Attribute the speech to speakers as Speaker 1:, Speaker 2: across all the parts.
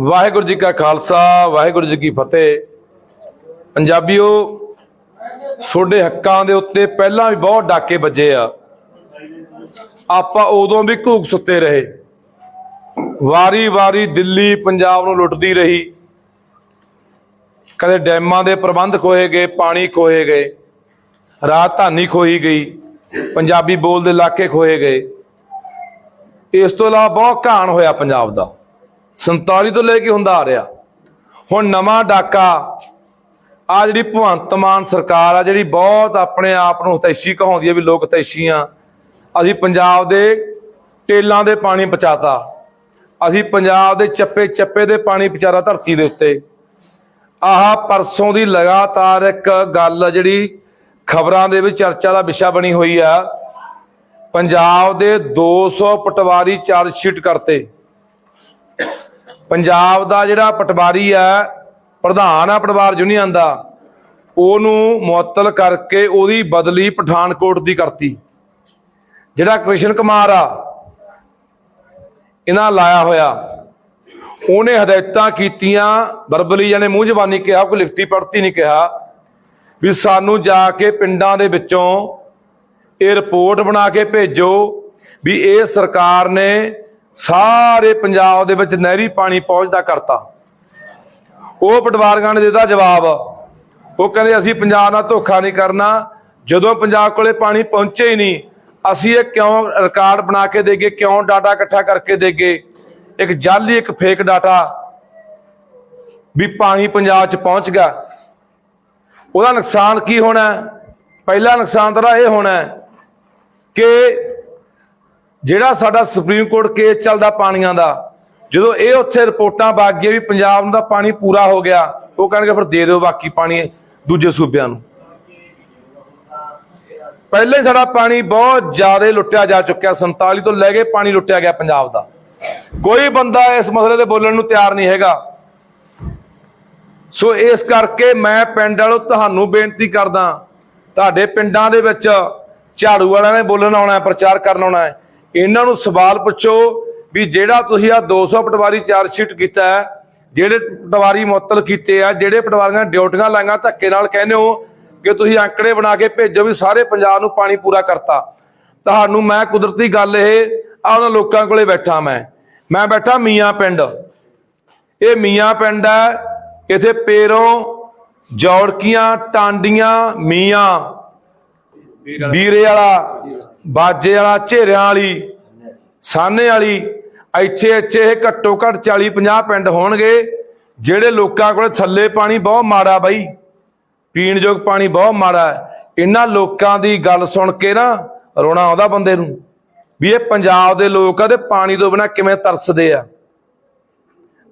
Speaker 1: ਵਾਹਿਗੁਰੂ ਜੀ ਕਾ ਖਾਲਸਾ, ਵਾਹਿਗੁਰੂ ਜੀ ਕੀ ਫਤਿਹ। ਪੰਜਾਬੀਓ, ਤੁਹਾਡੇ ਹੱਕਾਂ ਦੇ ਉੱਤੇ ਪਹਿਲਾਂ ਵੀ ਬਹੁਤ ਡਾਕੇ ਵੱਜੇ ਆ। ਆਪਾਂ ਉਦੋਂ ਵੀ ਘੂਕ ਸੁੱਤੇ ਰਹੇ। ਵਾਰੀ-ਵਾਰੀ ਦਿੱਲੀ, ਪੰਜਾਬ ਨੂੰ ਲੁੱਟਦੀ ਰਹੀ। ਕਦੇ ਡੈਮਾਂ ਦੇ ਪ੍ਰਬੰਧ ਖੋਏ ਗਏ, ਪਾਣੀ ਖੋਏ ਗਏ। ਰਾਜਧਾਨੀ ਖੋਈ ਗਈ, ਪੰਜਾਬੀ ਬੋਲਦੇ ਇਲਾਕੇ ਖੋਏ ਗਏ। ਇਸ ਤੋਂ ਇਲਾਵਾ ਬਹੁਤ ਘਾਣ ਹੋਇਆ ਪੰਜਾਬ ਦਾ। 47 ਤੋਂ ਲੈ ਕੇ ਹੁੰਦਾ ਆ ਰਿਹਾ। ਹੁਣ ਨਵਾਂ ਡਾਕਾ, ਆ ਜਿਹੜੀ ਭਗਵੰਤ ਮਾਨ ਸਰਕਾਰ ਆ, ਜਿਹੜੀ ਬਹੁਤ ਆਪਣੇ ਆਪ ਨੂੰ ਹਤੈਸ਼ੀ ਕਹਾਉਂਦੀ ਹੈ ਵੀ ਲੋਕ ਹਤੈਸ਼ੀ ਆ, ਅਸੀਂ ਪੰਜਾਬ ਦੇ ਟੇਲਾਂ ਦੇ ਪਾਣੀ ਪਹੁੰਚਾਤਾ। ਅਸੀਂ ਪੰਜਾਬ ਦੇ ਚੱਪੇ ਚੱਪੇ ਦੇ ਪਾਣੀ ਪਹੁੰਚਾਰਾ ਧਰਤੀ ਦੇ ਉੱਤੇ। ਆਹ ਪਰਸੋਂ ਦੀ ਲਗਾਤਾਰ ਇੱਕ ਗੱਲ ਜਿਹੜੀ ਖਬਰਾਂ ਦੇ ਵਿੱਚ ਚਰਚਾ ਦਾ ਵਿਸ਼ਾ ਬਣੀ ਹੋਈ ਆ। ਪੰਜਾਬ ਦੇ 200 ਪਟਵਾਰੀ ਚਾਰਜ ਸ਼ੀਟ ਕਰਤੇ। ਪੰਜਾਬ ਦਾ ਜਿਹੜਾ ਪਟਵਾਰੀ ਆ, ਪ੍ਰਧਾਨ ਆ ਪਟਵਾਰ ਯੂਨੀਅਨ ਦਾ, ਉਹਨੂੰ ਮੁਅੱਤਲ ਕਰਕੇ ਉਹਦੀ ਬਦਲੀ ਪਠਾਨਕੋਟ ਦੀ ਕਰਤੀ। ਜਿਹੜਾ ਕ੍ਰਿਸ਼ਨ ਕੁਮਾਰ ਆ, ਇਹਨਾਂ ਲਾਇਆ ਹੋਇਆ, ਉਹਨੇ ਹਦਾਇਤਾਂ ਕੀਤੀਆਂ ਵਰਬਲੀ ਜਾਨੇ ਮੂੰਹ ਜ਼ਬਾਨੀ ਕਿਹਾ ਕੋਈ ਲਿਖਤੀ ਪੜਤੀ ਨਹੀਂ ਕਿਹਾ, ਵੀ ਸਾਨੂੰ ਜਾ ਕੇ ਪਿੰਡਾਂ ਦੇ ਵਿੱਚੋਂ ਇਹ ਰਿਪੋਰਟ ਬਣਾ ਕੇ ਭੇਜੋ, ਵੀ ਇਹ ਸਰਕਾਰ ਨੇ ਸਾਰੇ ਪੰਜਾਬ ਦੇ ਵਿੱਚ ਨਹਿਰੀ ਪਾਣੀ ਪਹੁੰਚਦਾ ਕਰਤਾ। ਉਹ ਪਟਵਾਰੀਆਂ ਨੇ ਦਿੱਤਾ ਜਵਾਬ। ਉਹ ਕਹਿੰਦੇ, ਅਸੀਂ ਪੰਜਾਬ ਨਾਲ ਧੋਖਾ ਨਹੀਂ ਕਰਨਾ। ਜਦੋਂ ਪੰਜਾਬ ਕੋਲੇ ਪਾਣੀ ਪਹੁੰਚੇ ਹੀ ਨਹੀਂ, ਅਸੀਂ ਇਹ ਕਿਉਂ ਰਿਕਾਰਡ ਬਣਾ ਕੇ ਦੇਗੇ ਕਿਉਂ ਡਾਟਾ ਇਕੱਠਾ ਕਰਕੇ ਦੇਗੇ ਇੱਕ ਜਾਲੀ ਇੱਕ ਫੇਕ ਡਾਟਾ ਵੀ ਪਾਣੀ ਪੰਜਾਬ 'ਚ ਪਹੁੰਚ ਗਿਆ। ਉਹਦਾ ਨੁਕਸਾਨ ਕੀ ਹੋਣਾ ਪਹਿਲਾ ਨੁਕਸਾਨ ਤਾਂ ਇਹ ਹੋਣਾ ਕਿ ਜਿਹੜਾ ਸਾਡਾ ਸੁਪਰੀਮ ਕੋਰਟ ਕੇਸ ਚੱਲਦਾ ਪਾਣੀਆਂ ਦਾ, ਜਦੋਂ ਇਹ ਉੱਥੇ ਰਿਪੋਰਟਾਂ ਵਗ ਗਈਆਂ ਵੀ ਪੰਜਾਬ ਦਾ ਪਾਣੀ ਪੂਰਾ ਹੋ ਗਿਆ, ਉਹ ਕਹਿਣਗੇ ਫਿਰ ਦੇ ਦਿਓ ਬਾਕੀ ਪਾਣੀ ਦੂਜੇ ਸੂਬਿਆਂ ਨੂੰ। ਪਹਿਲੇ ਸਾਡਾ ਪਾਣੀ ਬਹੁਤ ਜ਼ਿਆਦਾ ਲੁੱਟਿਆ ਜਾ ਚੁੱਕਿਆ 47 ਤੋਂ ਲੈ ਕੇ ਪਾਣੀ ਲੁੱਟਿਆ ਗਿਆ ਪੰਜਾਬ ਦਾ। ਕੋਈ ਬੰਦਾ ਇਸ ਮਸਲੇ ਤੇ ਬੋਲਣ ਨੂੰ ਤਿਆਰ ਨਹੀਂ ਹੈਗਾ। ਸੋ ਇਸ ਕਰਕੇ ਮੈਂ ਪਿੰਡ ਵਾਲੋ ਤੁਹਾਨੂੰ ਬੇਨਤੀ ਕਰਦਾ, ਤੁਹਾਡੇ ਪਿੰਡਾਂ ਦੇ ਵਿੱਚ ਝਾੜੂ ਵਾਲਿਆਂ ਨੇ ਬੋਲਣ ਆਉਣਾ ਹੈ, ਪ੍ਰਚਾਰ ਕਰਨ ਆਉਣਾ ਹੈ। ਇਹਨਾਂ ਨੂੰ ਸਵਾਲ ਪੁੱਛੋ ਵੀ ਜਿਹੜਾ ਤੁਸੀਂ ਆ 200 ਪਟਵਾਰੀ ਚਾਰਜ ਸ਼ੀਟ ਕੀਤਾ ਹੈ, ਜਿਹੜੇ ਪਟਵਾਰੀ ਮੁਅੱਤਲ ਕੀਤੇ ਆ, ਜਿਹੜੇ ਪਟਵਾਰੀਆਂ ਡਿਊਟੀਆਂ ਲਾਈਆਂ ਧੱਕੇ ਨਾਲ ਕਹਿੰਦੇ ਹੋ ਕਿ ਤੁਸੀਂ ਅੰਕੜੇ ਬਣਾ ਕੇ ਭੇਜੋ ਵੀ ਸਾਰੇ ਪੰਜਾਬ ਨੂੰ ਪਾਣੀ ਪੂਰਾ ਕਰਤਾ। ਤੁਹਾਨੂੰ ਮੈਂ ਕੁਦਰਤੀ ਗੱਲ ਇਹ ਆ ਉਹਨਾਂ ਲੋਕਾਂ ਕੋਲੇ ਬੈਠਾ ਮੈਂ। ਮੈਂ ਬੈਠਾ ਮੀਆਂ ਪਿੰਡ। ਇਹ ਮੀਆਂ ਪਿੰਡ ਹੈ, ਇਥੇ ਪੇਰੋਂ, ਜੌੜਕੀਆਂ, ਟਾਂਡੀਆਂ, ਮੀਆਂ। ਵੀਰੇ ਵਾਲਾ, ਬਾਜੇ ਵਾਲਾ, ਝੇਰਿਆਂ ਵਾਲੀ ਸਾਨੇ ਵਾਲੀ, ਇੱਥੇ ਇੱਥੇ ਇਹ ਘੱਟੋ ਘੱਟ 40 50 ਪਿੰਡ ਹੋਣਗੇ, ਜਿਹੜੇ ਲੋਕਾਂ ਕੋਲ ਥੱਲੇ ਪਾਣੀ ਬਹੁਤ ਮਾੜਾ ਬਾਈ, ਪੀਣ ਯੋਗ ਪਾਣੀ ਬਹੁਤ ਮਾੜਾ ਇਹਨਾਂ ਲੋਕਾਂ ਦੀ ਗੱਲ ਸੁਣ ਕੇ ਨਾ ਰੋਣਾ ਆਉਂਦਾ ਬੰਦੇ ਨੂੰ, ਵੀ ਇਹ ਪੰਜਾਬ ਦੇ ਲੋਕ ਆ ਤੇ ਪਾਣੀ ਤੋਂ ਬਿਨਾ ਕਿਵੇਂ ਤਰਸਦੇ ਆ।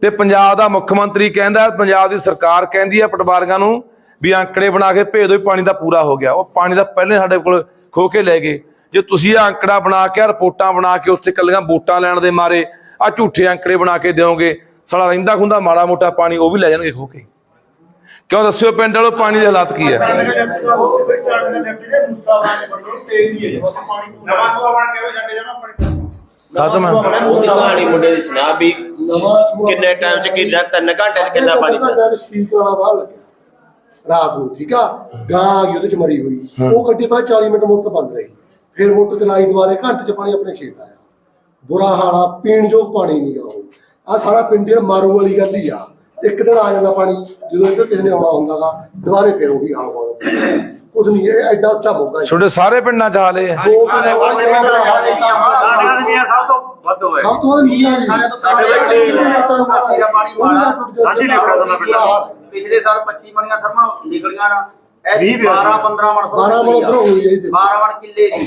Speaker 1: ਤੇ ਪੰਜਾਬ ਦਾ ਮੁੱਖ ਮੰਤਰੀ ਕਹਿੰਦਾ, ਪੰਜਾਬ ਦੀ ਸਰਕਾਰ ਕਹਿੰਦੀ ਆ ਪਟਵਾਰੀਆਂ ਨੂੰ ਵੀ ਅੰਕੜੇ ਬਣਾ ਕੇ ਭੇਜ ਦਿਓ ਵੀ ਪਾਣੀ ਦਾ ਪੂਰਾ ਹੋ ਗਿਆ। ਉਹ ਪਾਣੀ ਦਾ ਪਹਿਲੇ ਸਾਡੇ ਕੋਲ ਖੋ ਕੇ ਲੈ ਗਏ। ਜੇ ਤੁਸੀਂ ਇਹ ਅੰਕੜਾ ਬਣਾ ਕੇ ਰਿਪੋਰਟਾਂ ਬਣਾ ਕੇ ਉੱਥੇ ਕੱਲੀਆਂ ਵੋਟਾਂ ਲੈਣ ਦੇ ਮਾਰੇ ਆ ਝੂਠੇ ਅੰਕੜੇ ਬਣਾ ਕੇ ਦਿਓਗੇ ਸਾਲਾ ਰਹਿੰਦਾ ਖੁੰਦਾ ਮਾੜਾ ਮੋਟਾ ਪਾਣੀ ਉਹ ਵੀ ਲੈ ਜਾਣਗੇ ਖੋ ਕੇ। ਕਿਉਂ ਦੱਸਿਓ ਪਿੰਡ ਵਾਲੋ ਪਾਣੀ ਦੇ ਹਾਲਾਤ ਕੀ ਹੈ ਖਤਮ ਹੈ
Speaker 2: ਮੁੰਡੇ ਦੀ ਸੁਣਾ ਵੀ ਕਿੰਨੇ ਟਾਈਮ ਚ ਕਿੰਨਾ ਤਿੰਨ ਘੰਟੇ ਚ ਕਿੰਨਾ ਪਾਣੀ
Speaker 3: ਦਾ ਸ਼ੀਟ ਵਾਲਾ ਬਾਹਰ ਲੱਗਿਆ ਰਾਤ ਨੂੰ ਠੀਕ ਆ? ਗਾਂ ਆ ਗਈ ਉਹਦੇ ਚ ਮਰੀ ਹੋਈ। ਉਹ ਗੱਡੀ ਬਾਅਦ 40 ਮਿੰਟ ਮੋਟਰ ਬੰਦ ਰਹੀ। ਫਿਰ ਮੋਟਰ ਚਲਾਈ ਦੁਬਾਰੇ ਘੰਟੇ ਚ ਪਾਣੀ ਆਪਣੇ ਖੇਤ ਆਇਆ। ਬੁਰਾ ਹਾਲ ਪੀਣ ਯੋਗ ਪਾਣੀ ਨਹੀਂ ਆ ਉਹ। ਆ ਸਾਰਾ ਪਿੰਡ ਮਾਰੂ ਵਾਲੀ ਗੱਲ ਹੀ ਆ। ਇੱਕ ਦਿਨ ਆ ਜਾਂਦਾ ਪਾਣੀ ਜਦੋਂ ਇੱਧਰ ਕਿਸੇ ਨੇ ਆਉਣਾ ਹੁੰਦਾਗਾ ਦੁਬਾਰੇ ਫਿਰ ਉਹੀ ਹਾਲ ਹੋ ਜਾਂਦਾ ਕੁਝ ਨਹੀਂ ਇਹ ਐਡਾ ਉੱਚਾ ਮੋਗਾ
Speaker 1: ਛੋਟੇ ਸਾਰੇ ਪਿੰਡਾਂ ਚ ਹਾਲ
Speaker 3: ਦੋ ਪਿੰਡ
Speaker 2: ਦਾ
Speaker 4: ਸਾਡਾ ਸਭ ਤੋਂ ਵੱਧ ਹੋਇਆ।
Speaker 3: ਸਭ ਤੋਂ ਵੱਧ ਨਹੀਂ ਆ
Speaker 2: ਸਾਡੇ ਤੋਂ
Speaker 3: ਸਾਡੇ
Speaker 2: ਸਾਡੇ
Speaker 3: ਪਿੰਡ ਦਾ ਪਾਣੀ
Speaker 4: ਸਾਡੀ ਲਿਖਿਆ ਦੋਨਾਂ ਪਿੰਡਾਂ
Speaker 2: ਪਿਛਲੇ ਸਾਲ 25 ਮਣੀਆਂ ਸਰਮਾ ਨਿਕਲੀਆਂ ਨਾ ਇਹ
Speaker 4: ਵੀਹ ਵੀ
Speaker 2: 12 15 ਮਣ
Speaker 3: 12 ਮਣ ਸਰੋਂ ਹੋਈ ਹੈ ਇਹਦੇ।
Speaker 2: 12 ਮਣ ਕਿੱਲੇ ਦੀ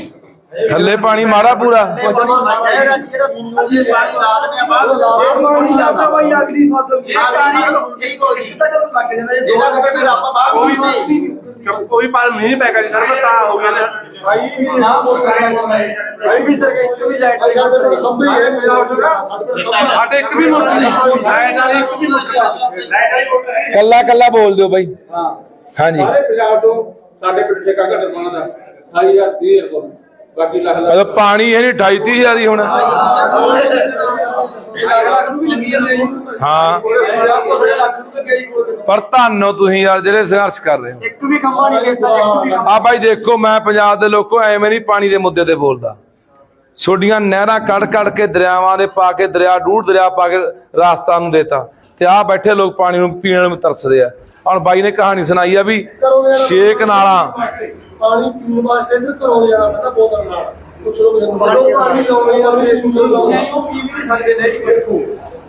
Speaker 1: ਥੱਲੇ ਪਾਣੀ ਮਾਰਾ ਪੂਰਾ।
Speaker 2: ਜਿਹੜਾ ਜਿਹੜਾ ਥੱਲੇ ਪਾਣੀ ਲਾ ਦਿੰਦੇ ਆ ਬਾਹਰ
Speaker 3: ਉਹ ਲਾ ਦਿੰਦੇ ਆ,
Speaker 2: ਪਾਣੀ ਜਾਂਦਾ।
Speaker 4: ਬਾਈ ਅਗਲੀ ਫਸਲ
Speaker 2: ਅਗਲੀ ਫਸਲ ਹੁਣ ਠੀਕ ਹੋ ਗਈ।
Speaker 4: ਤਾਂ ਚਲੋ ਲੱਗ ਜਾਂਦਾ ਜੇ।
Speaker 2: ਇਹਦਾ ਕਿਤੇ ਵੀ ਰੱਬ ਬਾਹਰ
Speaker 4: ਕੋਈ
Speaker 2: ਨਹੀਂ।
Speaker 4: ਕੋਈ ਪਾਲ ਨਹੀਂ ਪੈ ਗਿਆ ਸਰ ਤਾਂ ਹੋ ਗਿਆ ਨੇ ਭਾਈ ਨਾ ਭਾਈ ਵੀ ਸਰ ਇੱਕ ਵੀ ਲਾਈਟ
Speaker 3: ਭਾਈ ਸਾਡੇ ਕੋਲ ਖੰਭੇ ਹੀ ਹੈ ਸਾਡੇ ਕੋਲ
Speaker 4: ਸਾਡੇ ਇੱਕ ਵੀ ਮੋਟਰ ਨਹੀਂ ਲਾਈਟ ਵਾਲੀ ਇੱਕ ਵੀ ਮੋਟਰ ਲਾਈਟ ਵਾਲੀ ਮੋਟਰ ਹੈ
Speaker 1: ਕੱਲਾ ਕੱਲਾ ਬੋਲ ਦਿਓ ਬਾਈ।
Speaker 5: ਹਾਂ।
Speaker 1: ਹਾਂਜੀ।
Speaker 5: ਸਾਰੇ ਪੰਜਾਬ ਤੋਂ ਸਾਡੇ ਪਿੰਡ ਦੇ ਕਾਂਗਾ ਨਿਰਮਾਣ ਦਾ 28000 ਰੁਪਏ।
Speaker 4: ਬਾਕੀ ਲੱਖ
Speaker 1: ਇਹ ਪਾਣੀ ਇਹ ਨਹੀਂ 28 30 ਹਜ਼ਾਰ ਹੀ ਹੁਣ।
Speaker 4: ਲੱਖ ਲੱਖ ਨੂੰ ਵੀ ਲੱਗੀ ਜਾਂਦੇ ਜੀ।
Speaker 1: ਹਾਂ।
Speaker 4: ਆਪਕੋ ਸਾਡੇ ਲੱਖ ਨੂੰ
Speaker 1: ਪਰ ਧੰਨੋ ਤੁਸੀਂ ਯਾਰ ਜਿਹੜੇ ਸੰਘਰਸ਼ ਕਰ ਰਹੇ ਹੋ।
Speaker 3: ਇੱਕ ਵੀ ਖੰਭਾ ਨਹੀਂ ਕੀਤਾ ਇੱਕ ਵੀ
Speaker 1: ਆ ਬਾਈ ਦੇਖੋ ਮੈਂ ਪੰਜਾਬ ਦੇ ਲੋਕੋ ਐਵੇਂ ਨਹੀਂ ਪਾਣੀ ਦੇ ਮੁੱਦੇ ਤੇ ਬੋਲਦਾ। ਛੋਡੀਆਂ ਨਹਿਰਾਂ ਕੱਢ ਕੱਢ ਕੇ ਦਰਿਆਵਾਂ ਦੇ ਪਾ ਕੇ ਦਰਿਆ ਡੂਢ ਦਰਿਆ ਪਾ ਕੇ ਰਾਜਸਥਾਨ ਨੂੰ ਦੇਤਾ। ਤੇ ਆ ਬੈਠੇ ਲੋਕ ਪਾਣੀ ਨੂੰ ਪੀਣ ਨੂੰ ਤਰਸਦੇ ਆ। ਹੁਣ ਬਾਈ ਨੇ ਕਹਾਣੀ ਸੁਣਾਈ ਆ ਵੀ ਛੇ ਕਨਾਲਾਂ
Speaker 3: ਪਾਣੀ ਪੀਣ ਵਾਸਤੇ ਇੱਧਰ ਘਰੋਂ ਜਾਣਾ ਪੈਂਦਾ ਬੋਤਲ ਨਾਲ ਪੁੱਛ ਲਓ ਕਿਸੇ
Speaker 4: ਪਾਣੀ ਲਾਉਣੇ ਆ ਤੇ ਲਾਉਣੇ ਉਹ ਪੀ ਵੀ ਨਹੀਂ ਸਕਦੇ ਨੇ ਜੀ ਦੇਖੋ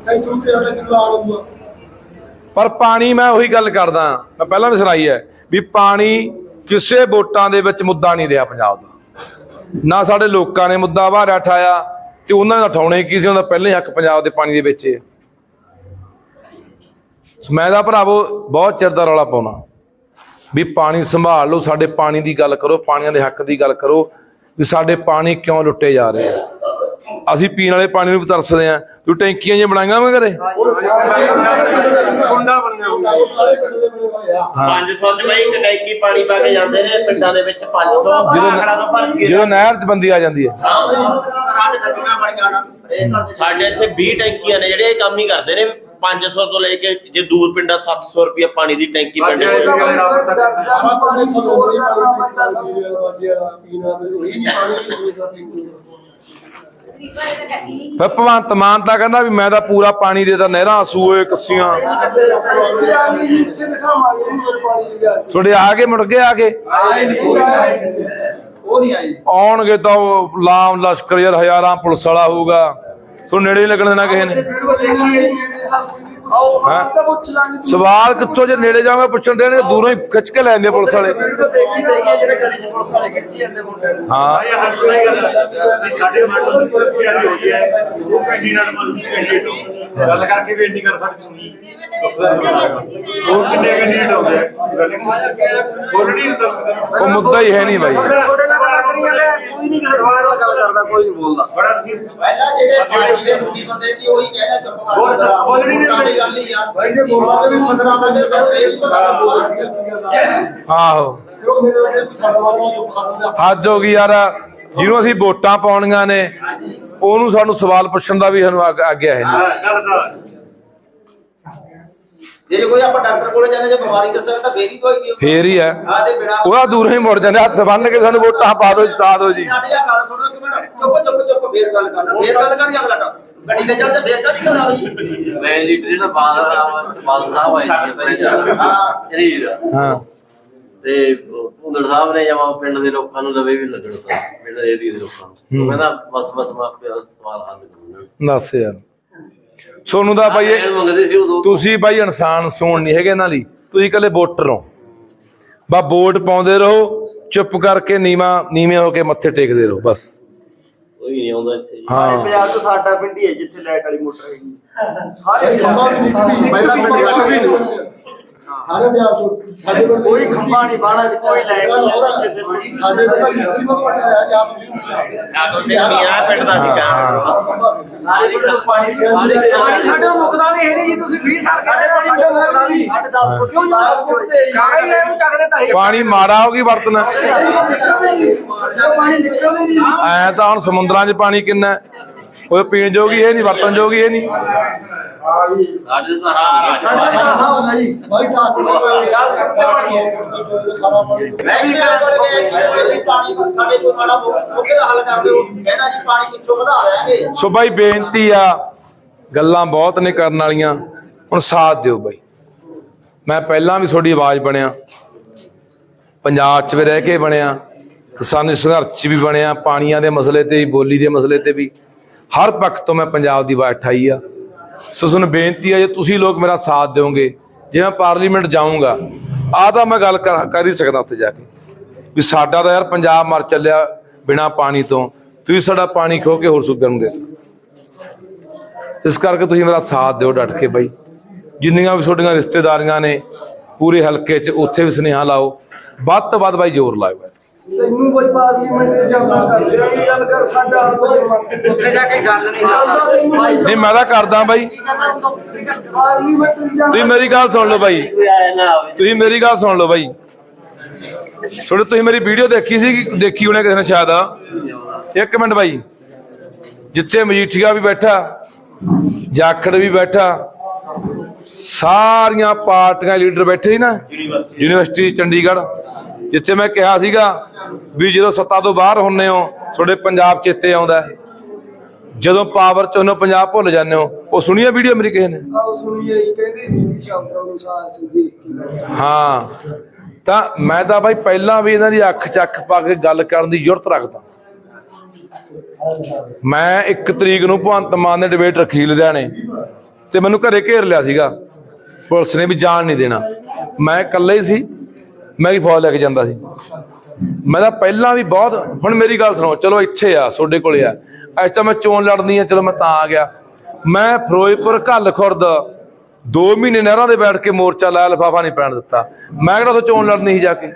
Speaker 3: ਕਈ ਤੇ ਸਾਡਾ ਕਿੰਨਾ ਆ
Speaker 1: ਪਰ ਪਾਣੀ ਮੈਂ ਉਹੀ ਗੱਲ ਕਰਦਾ, ਮੈਂ ਪਹਿਲਾਂ ਵੀ ਸੁਣਾਈ ਹੈ ਵੀ ਪਾਣੀ ਕਿਸੇ ਵੋਟਾਂ ਦੇ ਵਿੱਚ ਮੁੱਦਾ ਨਹੀਂ ਰਿਹਾ ਪੰਜਾਬ ਦਾ। ਨਾ ਸਾਡੇ ਲੋਕਾਂ ਨੇ ਮੁੱਦਾ ਬਾਹਰ ਉਠਾਇਆ ਤੇ ਉਹਨਾਂ ਨੇ ਉਠਾਉਣੇ ਕੀ ਸੀ, ਉਹਨਾਂ ਦਾ ਪਹਿਲੇ ਹੱਕ ਪੰਜਾਬ ਦੇ ਪਾਣੀ ਦੇ ਵਿੱਚ ਹੈ ਮੈਂ ਦਾ ਭਰਾਵੋ ਬਹੁਤ ਚਿਰ ਦਾ ਰੌਲਾ ਪਾਉਣਾ। ਵੀ ਪਾਣੀ ਸੰਭਾਲ ਲਓ, ਸਾਡੇ ਪਾਣੀ ਦੀ ਗੱਲ ਕਰੋ, ਪਾਣੀਆਂ ਦੇ ਹੱਕ ਦੀ ਗੱਲ ਕਰੋ। ਵੀ ਸਾਡੇ ਪਾਣੀ ਕਿਉਂ ਲੁੱਟੇ ਜਾ ਰਹੇ ਆ? ਅਸੀਂ ਪੀਣ ਵਾਲੇ ਪਾਣੀ ਨੂੰ ਵੀ ਤਰਸਦੇ ਆ। ਤੂੰ ਟੈਂਕੀਆਂ ਜਿਹੀਆਂ ਬਣਾਈਆਂ ਮੈਂ ਘਰੇ?
Speaker 4: ਕੁੰਡਾ ਬਣਿਆ ਹੋਊਗਾ
Speaker 3: ਸਾਰੇ ਪਿੰਡ ਦੇ ਬਣੇ ਹੋਏ ਆ
Speaker 2: 500 ਚ ਬਈ ਇੱਕ ਟੈਂਕੀ ਪਾਣੀ ਪਾ ਕੇ ਜਾਂਦੇ ਨੇ ਪਿੰਡਾਂ ਦੇ ਵਿੱਚ 500
Speaker 1: ਜਦੋਂ
Speaker 2: ਆਖੜਾ ਤੋਂ ਭਰ ਕੇ
Speaker 1: ਜਦੋਂ ਨਹਿਰ 'ਚ ਬੰਦੀ ਆ ਜਾਂਦੀ ਹੈ।
Speaker 2: ਸਾਡੇ ਇੱਥੇ 20 ਟੈਂਕੀਆਂ ਨੇ ਜਿਹੜੇ ਇਹ ਕੰਮ ਹੀ ਕਰਦੇ ਨੇ। 500 ਤੋਂ ਲੈ ਕੇ ਜੇ ਦੂਰ ਪਿੰਡਾਂ 700 ਰੁਪਏ ਪਾਣੀ ਦੀ ਟੈਂਕੀ ਪਿੰਡ ਕੋਲ
Speaker 3: ਸਾਰਾ ਪਾਣੀ ਸਲੋਰ ਕਰਨਾ ਪੈਂਦਾ ਪੀਣਾ ਉਹੀ ਨਹੀਂ ਪਾਣੀ
Speaker 1: ਫਿਰ ਭਗਵੰਤ ਮਾਨ ਤਾਂ ਕਹਿੰਦਾ ਵੀ ਮੈਂ ਤਾਂ ਪੂਰਾ ਪਾਣੀ ਦੇਤਾ ਨਹਿਰਾਂ ਸੂਏ ਕੱਸੀਆਂ। ਤੁਹਾਡੇ ਆ ਕੇ ਮੁੜ ਕੇ ਆ ਕੇ ਆਉਣਗੇ ਤਾਂ ਉਹ ਲਾਮ ਲਸ਼ਕਰ ਯਾਰ ਹਜ਼ਾਰਾਂ ਪੁਲਿਸ ਵਾਲਾ ਹੋਊਗਾ। ਤੂੰ ਨੇੜੇ ਹੀ ਲੱਗਣ ਦੇਣਾ ਕਿਸੇ ਨੇ। ਹੈਂ?
Speaker 4: ਤਾਂ ਪੁੱਛ ਲਾਂਗੇ
Speaker 1: ਸਵਾਲ ਕਿੱਥੋਂ ਜੇ ਨੇੜੇ ਜਾਵਾਂਗੇ ਪੁੱਛਣ ਦੇਣਗੇ ਦੂਰੋਂ ਹੀ ਖਿੱਚ ਕੇ ਲੈ ਜਾਂਦੇ ਪੁਲਿਸ ਵਾਲੇ।
Speaker 3: ਦੇਖੀ ਜਾਈਏ ਜਿਹੜੇ ਗਲੀ ਚ ਪੁਲਿਸ ਵਾਲੇ ਖਿੱਚੀ ਜਾਂਦੇ ਮੁੰਡੇ ਨੂੰ।
Speaker 1: ਹਾਂ।
Speaker 5: ਸਾਡੇ ਮੰਡਲ ਦੀ ਕੋਈ ਤਿਆਰੀ ਹੋਈ ਹੈ। ਉਹ ਕੈਂਡੀਡੇਟ ਮੰਨ ਕੈਂਡੀਡੇਟ ਹੋ ਗੱਲ ਕਰਕੇ ਵੀ ਇੰਨੀ ਗੱਲ ਸਾਡੀ ਸੁਣੀ। ਉਹ ਕਿੰਨੇ ਕੈਂਡੀਡੇਟ ਹੋ ਗਏ? ਗੱਲ ਬੋਲਣੀ ਨਹੀਂ ਤਾਂ
Speaker 1: ਉਹ ਮੁੱਦਾ ਹੀ ਹੈ ਨਹੀਂ ਬਾਈ।
Speaker 4: ਤੁਹਾਡੇ ਨਾਲ ਗੱਲ ਕਰੀ ਜਾਂਦੇ ਕੋਈ ਨਹੀਂ ਕਿਸੇ ਨਾਲ ਗੱਲ ਕਰਦਾ ਕੋਈ ਨਹੀਂ ਬੋਲਦਾ।
Speaker 5: ਬੜਾ ਸੀ
Speaker 6: ਪਹਿਲਾਂ ਜਿਹੜੇ ਪਾਰਟੀ ਦੇ ਮੁਖੀ ਬੰਦੇ ਸੀ ਉਹੀ ਕਹਿੰਦਾ ਚੁੱਪ ਕਰ
Speaker 5: ਬੋਲ-
Speaker 6: ਬੰਦਾ
Speaker 5: ਬੋਲ ਨਹੀਂ
Speaker 6: ਗੱਲ ਹੀ ਆ।
Speaker 3: ਭਾਈ ਜੇ ਬੋਲਾਂਗੇ ਵੀ 15 ਮਿੰਟ ਦੇ ਬਾਅਦ ਇਹ ਵੀ ਪਤਾ ਲੱਗੂਗਾ
Speaker 1: ਆਹੋ।
Speaker 3: ਕਰ
Speaker 1: ਹੱਦ ਹੋ ਗਈ ਯਾਰ। ਜਿਹਨੂੰ ਅਸੀਂ ਵੋਟਾਂ ਪਾਉਣੀਆਂ ਨੇ ਉਹਨੂੰ ਸਾਨੂੰ ਸਵਾਲ ਪੁੱਛਣ ਦਾ ਵੀ ਸਾਨੂੰ ਆਗ- ਆਗਿਆ ਹੈ ਨਹੀਂ
Speaker 5: ਗੱਲ ਕਰ
Speaker 6: ਜੇ ਕੋਈ ਆਪਾਂ ਡਾਕਟਰ ਕੋਲੇ ਜਾਂਦੇ ਜੇ ਬਿਮਾਰੀ ਦੱਸਾਂਗੇ ਤਾਂ ਫੇਰ ਹੀ ਦਵਾਈ ਦਿਓ।
Speaker 1: ਫੇਰ ਹੀ ਹੈ
Speaker 6: ਆ ਤੇ ਬਿਨਾ
Speaker 1: ਉਹਦਾ ਦੂਰੋਂ ਹੀ ਮੁੜ ਜਾਂਦੇ ਹੱਥ ਬੰਨ ਕੇ ਸਾਨੂੰ ਵੋਟਾਂ ਪਾ ਦਿਓ ਜਿਤਾ ਦਿਓ ਜੀ।
Speaker 6: ਸਾਡੇ ਆ ਗੱਲ ਸੁਣੋ ਕਿ ਮਿੰਟ। ਚੁੱਪ ਚੁੱਪ ਚੁੱਪ ਫੇਰ ਗੱਲ ਕਰਨਾ। ਫੇਰ ਗੱਲ ਕਰਨੀ ਅਗਲਾ ਟਾ ਗੱਡੀ ਤੇ ਚੜਦੇ ਫੇਰ ਕਾਦੀ ਗੱਲ ਆਈ
Speaker 7: ਮੈਂ ਲੀਡਰ ਜਿਹੜਾ ਬਾਦਲ ਬਾਦਲ ਸਾਹਿਬ ਆਏ ਸੀ ਆਪਣੇ ਨਾਲ
Speaker 6: ਹਾਂ
Speaker 7: ਜਰੀਰ
Speaker 1: ਹਾਂ।
Speaker 7: ਤੇ ਭੁੰਦੜ ਸਾਹਿਬ ਨੇ ਜਮਾ ਪਿੰਡ ਦੇ ਲੋਕਾਂ ਨੂੰ ਲਵੇ ਵੀ ਲੱਗਣ ਸੀ ਪਿੰਡ ਏਰੀਆ ਦੇ ਲੋਕਾਂ ਨੂੰ। ਕਹਿੰਦਾ ਬਸ ਬਸ ਮੈਂ ਆਪੇ ਸਵਾਲ ਹੱਲ ਕਰੂੰਗਾ।
Speaker 1: ਦੱਸ ਯਾਰ। ਸੋਨੂੰ ਦਾ ਬਾਈ ਇਹ-
Speaker 7: ਇਹ ਮੰਗਦੇ ਸੀ ਉਦੋਂ।
Speaker 1: ਤੁਸੀਂ ਬਾਈ ਇਨਸਾਨ ਸੋਣ ਨਹੀਂ ਹੈਗੇ ਇਹਨਾਂ ਲਈ। ਤੁਸੀਂ ਇਕੱਲੇ ਵੋਟਰ ਹੋ। ਬਾ ਵੋਟ ਪਾਉਂਦੇ ਰਹੋ ਚੁੱਪ ਕਰਕੇ ਨੀਵਾ ਨੀਵੇਂ ਹੋ ਕੇ ਮੱਥੇ ਟੇਕਦੇ ਰਹੋ ਬਸ।
Speaker 7: ਕੋਈ ਨਹੀਂ ਆਉਂਦਾ ਇੱਥੇ।
Speaker 1: ਹਾਂ।
Speaker 6: ਪੰਜਾਬ ਤੋਂ ਸਾਡਾ ਪਿੰਡ ਹੀ ਹੈ ਜਿੱਥੇ ਲਾਈਟ ਵਾਲੀ ਮੋਟਰ ਹੈਗੀ।
Speaker 3: ਸਾਰੇ ਪਹਿਲਾਂ ਪਿੰਡ ਵੀ ਨਹੀਂ ਸਾਰੇ ਪੰਜਾਬ ਤੋਂ ਸਾਡੇ ਪਿੰਡ
Speaker 6: ਕੋਈ ਖੰਭਾ ਨਹੀਂ ਬਾਹਣਾ ਕੋਈ ਲਾਈਟ
Speaker 3: ਸਾਡੇ ਪਿੰਡ ਮਿੱਟੀ ਪਟਿਆ ਹੈ ਜਾਂ
Speaker 2: ਨਾ ਤੁਸੀਂ ਮੀਆਂ ਪਿੰਡ ਦਾ ਕੰਮ
Speaker 7: ਸਾਰੇ ਪਿੰਡ ਨੂੰ ਪਾਣੀ ਸਾਰੇ
Speaker 4: ਪਾਣੀ। ਸਾਡੇ ਮੁਕਦਾ ਨਹੀਂ ਹੈ ਜੀ ਤੁਸੀਂ 20 ਸਾਲ ਕਹਿੰਦੇ ਹੋ ਸਾਡੇ ਮੁਕਦਾ ਨਹੀਂ।
Speaker 6: ਸਾਡੇ 10 ਫੁੱਟ
Speaker 4: ਕਿਉਂ ਜੀ? ਕਾਗਜ਼ ਹੈ। ਉਹ ਚੱਕਦੇ ਤਾਂ
Speaker 1: ਪਾਣੀ ਮਾੜਾ ਹੋ ਗਈ ਵਰਤਣਾ।
Speaker 4: ਪਾਣੀ ਨਿਕਲਦੇ ਨਹੀਂ।
Speaker 1: ਐ ਤਾਂ ਹੁਣ ਸਮੁੰਦਰਾਂ 'ਚ ਪਾਣੀ ਕਿੰਨਾ ਹੈ? ਉਹ ਪੀਣ ਜੋਗੀ ਇਹ ਨਹੀਂ ਵਰਤਣ ਜੋਗੀ ਇਹ ਨਹੀਂ।
Speaker 7: ਸਾਡੇ ਤਾਂ ਹਾਂ
Speaker 3: ਭਾਈ ਦਾ
Speaker 4: ਗੱਲ ਕਰਦੇ ਪਾਣੀ ਹੈ
Speaker 6: ਮੈਂ ਵੀ ਮੇਰੇ ਕੋਲ ਗਿਆ ਪਾਣੀ ਸਾਡੇ ਕੋਲ ਮਾੜਾ ਮੋਕੇ ਦਾ ਹੱਲ ਕਰ ਦਿਓ ਕਹਿੰਦਾ ਜੀ ਪਾਣੀ ਪਿੱਛੋਂ ਵਧਾ ਦੇਾਂਗੇ
Speaker 1: ਸੋ ਬਾਈ ਬੇਨਤੀ ਆ, ਗੱਲਾਂ ਬਹੁਤ ਨੇ ਕਰਨ ਵਾਲੀਆਂ, ਹੁਣ ਸਾਥ ਦਿਓ ਬਾਈ। ਮੈਂ ਪਹਿਲਾਂ ਵੀ ਤੁਹਾਡੀ ਆਵਾਜ਼ ਬਣਿਆ, ਪੰਜਾਬ 'ਚ ਵੀ ਰਹਿ ਕੇ ਬਣਿਆ, ਕਿਸਾਨੀ ਸੰਘਰਸ਼ 'ਚ ਵੀ ਬਣਿਆ, ਪਾਣੀਆਂ ਦੇ ਮਸਲੇ ਤੇ ਵੀ, ਬੋਲੀ ਦੇ ਮਸਲੇ ਤੇ ਵੀ। ਹਰ ਪੱਖ ਤੋਂ ਮੈਂ ਪੰਜਾਬ ਦੀ ਆਵਾਜ਼ ਉਠਾਈ ਆ। ਸੋ ਤੁਹਾਨੂੰ ਬੇਨਤੀ ਆ ਜੇ ਤੁਸੀਂ ਲੋਕ ਮੇਰਾ ਸਾਥ ਦਿਓਗੇ, ਜੇ ਮੈਂ ਪਾਰਲੀਮੈਂਟ ਜਾਊਂਗਾ ਆ ਤਾਂ ਮੈਂ ਗੱਲ ਕਰ ਕਰ ਹੀ ਸਕਦਾ ਉੱਥੇ ਜਾ ਕੇ। ਵੀ ਸਾਡਾ ਤਾਂ ਯਾਰ ਪੰਜਾਬ ਮਰ ਚੱਲਿਆ ਬਿਨਾ ਪਾਣੀ ਤੋਂ, ਤੁਸੀਂ ਸਾਡਾ ਪਾਣੀ ਖੋ ਕੇ ਹੋਰ ਸੂਬਿਆਂ ਨੂੰ ਦੇ ਇਸ ਕਰਕੇ ਤੁਸੀਂ ਮੇਰਾ ਸਾਥ ਦਿਓ ਡਟ ਕੇ ਬਾਈ। ਜਿੰਨੀਆਂ ਵੀ ਤੁਹਾਡੀਆਂ ਰਿਸ਼ਤੇਦਾਰੀਆਂ ਨੇ, ਪੂਰੇ ਹਲਕੇ 'ਚ ਉੱਥੇ ਵੀ ਸੁਨੇਹਾ ਲਾਓ। ਵੱਧ ਤੋਂ ਵੱਧ ਬਾਈ ਜ਼ੋਰ ਲਾਓ
Speaker 4: ਤੈਨੂੰ ਕੋਈ ਪਾਰਲੀਮੈਂਟ ਦੇ ਜਾਂਦਾ ਕਰ ਲਿਆ ਕੀ ਗੱਲ ਕਰ ਸਾਡਾ ਉੱਥੇ ਜਾ ਕੇ ਗੱਲ ਨਹੀਂ ਚੱਲਦਾ ਤੈਨੂੰ
Speaker 1: ਨਹੀਂ ਮੈਂ ਤਾਂ ਕਰਦਾ ਬਾਈ।
Speaker 4: ਪਾਰਲੀਮੈਂਟ ਨਹੀਂ ਜਾਂਦਾ।
Speaker 1: ਤੁਸੀਂ ਮੇਰੀ ਗੱਲ ਸੁਣ ਲਓ ਬਾਈ। ਤੁਸੀਂ ਮੇਰੀ ਗੱਲ ਸੁਣ ਲਓ ਬਾਈ। ਥੋੜੇ ਤੁਸੀਂ ਮੇਰੀ ਵੀਡੀਓ ਦੇਖੀ ਸੀ ਕਿ ਦੇਖੀ ਹੋਣੀ ਕਿਸੇ ਨੇ ਸ਼ਾਇਦ? ਇੱਕ ਮਿੰਟ ਬਾਈ। ਜਿੱਥੇ ਮਜੀਠੀਆ ਵੀ ਬੈਠਾ ਜਾਖੜ ਵੀ ਬੈਠਾ ਸਾਰੀਆਂ ਪਾਰਟੀਆਂ ਲੀਡਰ ਬੈਠੇ ਸੀ ਨਾ
Speaker 2: ਯੂਨੀਵਰਸਿਟੀ
Speaker 1: ਯੂਨੀਵਰਸਿਟੀ ਚੰਡੀਗੜ੍ਹ ਜਿੱਥੇ ਮੈਂ ਕਿਹਾ ਸੀਗਾ ਵੀ ਜਦੋਂ ਸੱਤਾ ਤੋਂ ਬਾਹਰ ਹੁੰਨੇ ਹੋ ਤੁਹਾਡੇ ਪੰਜਾਬ ਚੇਤੇ ਆਉਂਦਾ ਹੈ। ਜਦੋਂ ਪਾਵਰ ਚ ਉਹਨੂੰ ਪੰਜਾਬ ਭੁੱਲ ਜਾਂਦੇ ਹੋ। ਉਹ ਸੁਣੀਆ ਵੀਡੀਓ ਮੇਰੀ ਕਿਸੇ ਨੇ?
Speaker 4: ਆਹ ਸੁਣੀਏ ਜੀ ਕਹਿੰਦੇ ਸੀ ਵੀ ਸ਼ਬਦ ਅਨੁਸਾਰ ਸੀ ਦੇਖ ਕੇ। ਬੈਠਾ।
Speaker 1: ਹਾਂ ਤਾਂ ਮੈਂ ਤਾਂ ਬਾਈ ਪਹਿਲਾਂ ਵੀ ਇਹਨਾਂ ਦੀ ਅੱਖ ਚੱਕ ਪਾ ਕੇ ਗੱਲ ਕਰਨ ਦੀ ਜ਼ਰੂਰਤ ਰੱਖਦਾ। ਮੈਂ ਇੱਕ ਤਰੀਕ ਨੂੰ ਭਗਵੰਤ ਮਾਨ ਨੇ ਡਿਬੇਟ ਰੱਖੀ ਲੁਧਿਆਣੇ ਤੇ ਮੈਨੂੰ ਘਰੇ ਘੇਰ ਲਿਆ ਸੀਗਾ। ਪੁਲਿਸ ਨੇ ਵੀ ਜਾਣ ਨਹੀਂ ਦੇਣਾ। ਮੈਂ ਇਕੱਲੇ ਹੀ ਸੀ ਮੈਂ ਵੀ ਫੌਜ ਲੈ ਕੇ ਜਾਂਦਾ ਸੀ। ਮੈਂ ਤਾਂ ਪਹਿਲਾਂ ਵੀ ਬਹੁਤ, ਹੁਣ ਮੇਰੀ ਗੱਲ ਸੁਣੋ, ਚਲੋ ਇੱਥੇ ਆ, ਤੁਹਾਡੇ ਕੋਲੇ ਆ। ਅੱਜ ਤਾਂ ਮੈਂ ਚੋਣ ਲੜਨੀ ਆ, ਚਲੋ ਮੈਂ ਤਾਂ ਆ ਗਿਆ। ਮੈਂ ਫਿਰੋਜ਼ਪੁਰ ਘੱਲ ਖੁਰਦ 2 ਮਹੀਨੇ ਨਹਿਰਾਂ ਦੇ ਬੈਠ ਕੇ ਮੋਰਚਾ ਲਾਇਆ, ਲਫਾਫਾ ਨਹੀਂ ਪੈਣ ਦਿੱਤਾ। ਮੈਂ ਕਿਹੜਾ ਉੱਥੇ ਚੋਣ ਲੜਨੀ ਸੀ ਜਾ ਕੇ?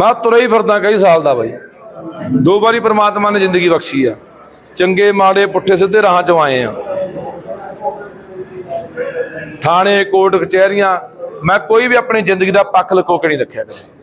Speaker 1: ਮੈਂ ਤੁਰੇ ਹੀ ਫਿਰਦਾ ਕਈ ਸਾਲ ਦਾ ਬਾਈ। ਦੋ ਵਾਰੀ ਪ੍ਰਮਾਤਮਾ ਨੇ ਜ਼ਿੰਦਗੀ ਬਖਸ਼ੀ ਆ। ਚੰਗੇ, ਮਾੜੇ, ਪੁੱਠੇ, ਸਿੱਧੇ ਰਾਹਾਂ ਚੋਂ ਆਏ ਆ। ਥਾਣੇ, ਕੋਰਟ, ਕਚਹਿਰੀਆਂ ਮੈਂ ਕੋਈ ਵੀ ਆਪਣੀ ਜ਼ਿੰਦਗੀ ਦਾ ਪੱਖ ਲੁਕੋ ਕੇ ਨਹੀਂ ਰੱਖਿਆ ਕਦੇ।